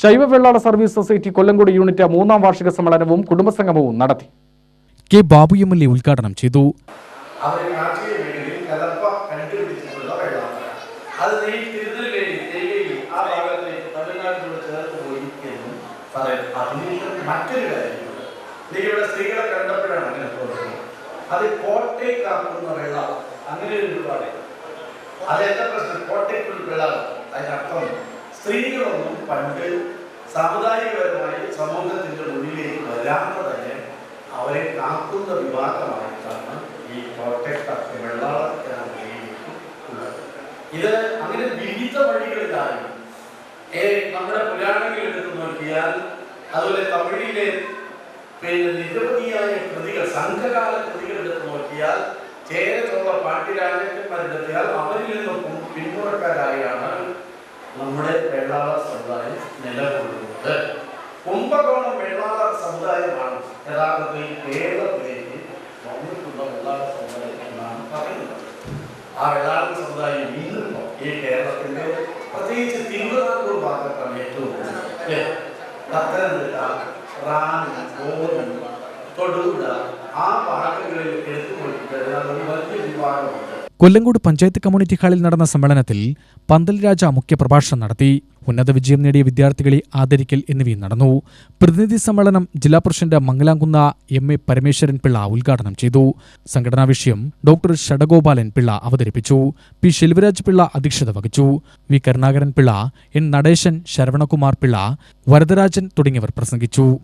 Saiva Vellala service society Kollengode unit മൂന്നാം വാർഷിക സമ്മേളനവും കുടുംബസംഗമവും നടത്തി. K Babu M L A ഉദ്ഘാടനം ചെയ്തു മറ്റൊരു ഇവിടെ സ്ത്രീകളെ കണ്ടപ്പോഴാണ് അങ്ങനെ തോന്നുന്നത്. അത് കോട്ടയ്ക്കാക്കുന്ന വെള്ളം അങ്ങനെ ഒരു പരിപാടി അത് എന്താ പ്രശ്നം? അതിനർത്ഥം സ്ത്രീകളൊന്നും പണ്ട് സാമുദായികപരമായി സമൂഹത്തിന്റെ മുന്നിലേക്ക് വരാതെ തന്നെ അവരെ കാക്കുന്ന വിഭാഗമായിട്ടാണ് ഈ കോട്ടയത്ത് വെള്ളാള ഉള്ളത് ഇത് അങ്ങനെ വിവിധ വഴികളിലായി നമ്മുടെ പുരാണങ്ങൾ എടുത്തു നോക്കിയാൽ അതുപോലെ തമിഴിലെ പിന്നെ നിരവധിയായ കൃതികൾ സംഘകാല കൃതികൾ എടുത്തു നോക്കിയാൽ ചേരത്തുള്ള പാണ്ഡ്യരാജാക്കന്മാരെടുത്തിയാൽ അവരിൽ നിന്നും പു- പിന്മുറക്കാരായാണ് നമ്മുടെ വെള്ളാള സമുദായം നിലകൊള്ളുന്നത്. കുംഭകോണം വെള്ളാള സമുദായമാണ്. യഥാർത്ഥത്തിൽ കേരളത്തിലേക്ക് വന്നിട്ടുള്ള വെള്ളാള സമുദായം എന്നാണ് പറയുന്നത്. ആ വെള്ളാള സമുദായം ഇന്നിപ്പോ ഈ കേരളത്തിന്റെ പ്രത്യേകിച്ച് തിരുവിതാംകൂർ ഭാഗത്താണ് ഏറ്റവും? പത്തനംതിട്ട റാണി കോന്നി തൊടുപുഴ ആ ഭാഗങ്ങളിൽ എടുത്തുകൊണ്ടിട്ട് വലിയ വിഭാഗമുണ്ട്. കൊല്ലങ്കോട് പഞ്ചായത്ത് കമ്മ്യൂണിറ്റി ഹാളിൽ നടന്ന സമ്മേളനത്തിൽ പന്തൽ രാജ മുഖ്യപ്രഭാഷണം നടത്തി. ഉന്നത വിജയം നേടിയ വിദ്യാർത്ഥികളെ ആദരിക്കൽ എന്നിവയും നടന്നു. പ്രതിനിധി സമ്മേളനം ജില്ലാ president Mangalamkunna M A Parameswaran Pillai ഉദ്ഘാടനം ചെയ്തു. സംഘടനാ വിഷയം ഡോക്ടർ ഷഡഗോപാലൻ പിള്ള അവതരിപ്പിച്ചു. പി ശെൽവരാജ് പിള്ള അധ്യക്ഷത വഹിച്ചു. വി കരുണാകരൻ പിള്ള എൻ നടേശൻ ശരവണകുമാർ പിള്ള വരദരാജൻ തുടങ്ങിയവർ പ്രസംഗിച്ചു.